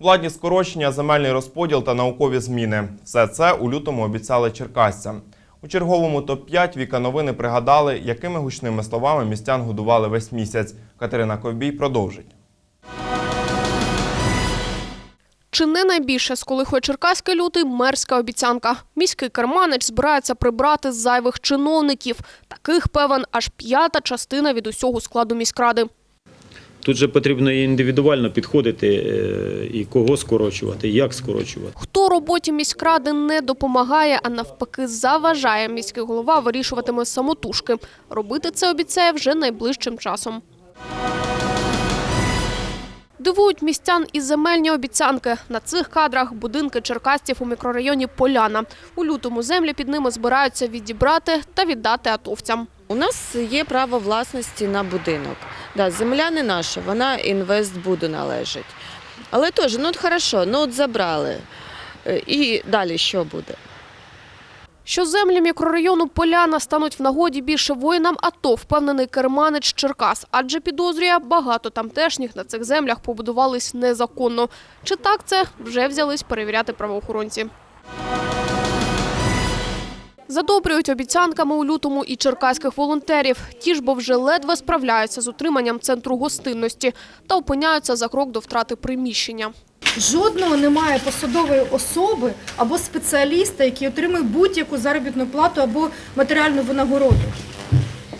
Владні скорочення, земельний розподіл та наукові зміни. Все це у лютому обіцяли черкасцям. У черговому топ-5 Віка новини пригадали, якими гучними словами містян годували весь місяць. Катерина Ковбій продовжить. Чи не найбільше сколихує черкаський лютий мерська обіцянка. Міський керманич збирається прибрати з зайвих чиновників. Таких певен аж п'ята частина від усього складу міськради. Тут же потрібно індивідуально підходити е, і кого скорочувати, як скорочувати. Хто роботі міськради не допомагає, а навпаки заважає, міський голова вирішуватиме самотужки. Робити це обіцяє вже найближчим часом. Дивують містян і земельні обіцянки. На цих кадрах будинки черкасців у мікрорайоні Поляна. У лютому землі під ними збираються відібрати та віддати атовцям. У нас є право власності на будинок. Да, земля не наша, вона інвестбуду належить. Але теж, ну от хорошо, ну от забрали. Е, І далі що буде? Що землі мікрорайону Поляна стануть в нагоді більше воїнам АТО, впевнений керманич Черкас, адже підозрює, багато тамтешніх на цих землях побудувались незаконно. Чи так це вже взялись перевіряти правоохоронці. Задобрюють обіцянками у лютому і черкаських волонтерів. Ті ж бо вже ледве справляються з утриманням центру гостинності та опиняються за крок до втрати приміщення. Жодного немає посадової особи або спеціаліста, який отримує будь-яку заробітну плату або матеріальну винагороду.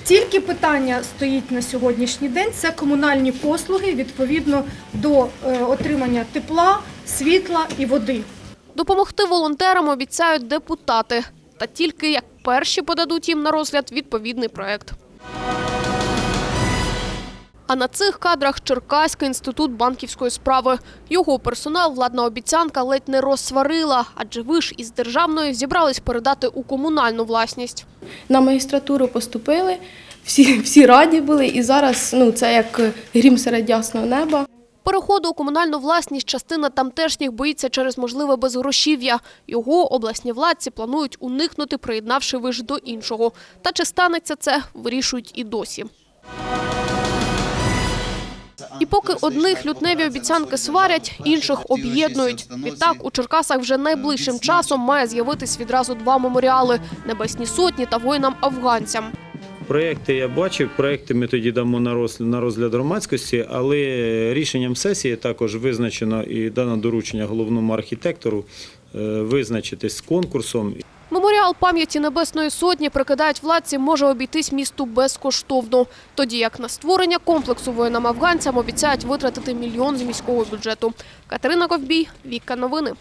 Тільки питання стоїть на сьогоднішній день це комунальні послуги відповідно до е, отримання тепла, світла і води. Допомогти волонтерам обіцяють депутати. Та тільки як перші подадуть їм на розгляд відповідний проект. А на цих кадрах Черкаський інститут банківської справи. Його персонал владна обіцянка ледь не розсварила, адже ви ж із державної зібрались передати у комунальну власність. на магістратуру поступили, всі, всі раді були, і зараз ну, це як грім серед ясного неба. Переходу у комунальну власність частина тамтешніх боїться через можливе безгрошів'я. Його обласні владці планують уникнути, приєднавши виш до іншого. Та чи станеться це, вирішують і досі. І поки одних лютневі обіцянки сварять, інших об'єднують. Відтак у Черкасах вже найближчим часом має з'явитись відразу два меморіали – Небесні сотні та воїнам-афганцям. Проекти я бачив, проекти ми тоді дамо на розгляд, громадськості, але рішенням сесії також визначено і дано доручення головному архітектору е, визначитись з конкурсом. Меморіал пам'яті Небесної Сотні, прикидають владці, може обійтись місту безкоштовно. Тоді як на створення комплексу воїнам-афганцям обіцяють витратити мільйон з міського бюджету. Катерина Ковбій, Віка Новини.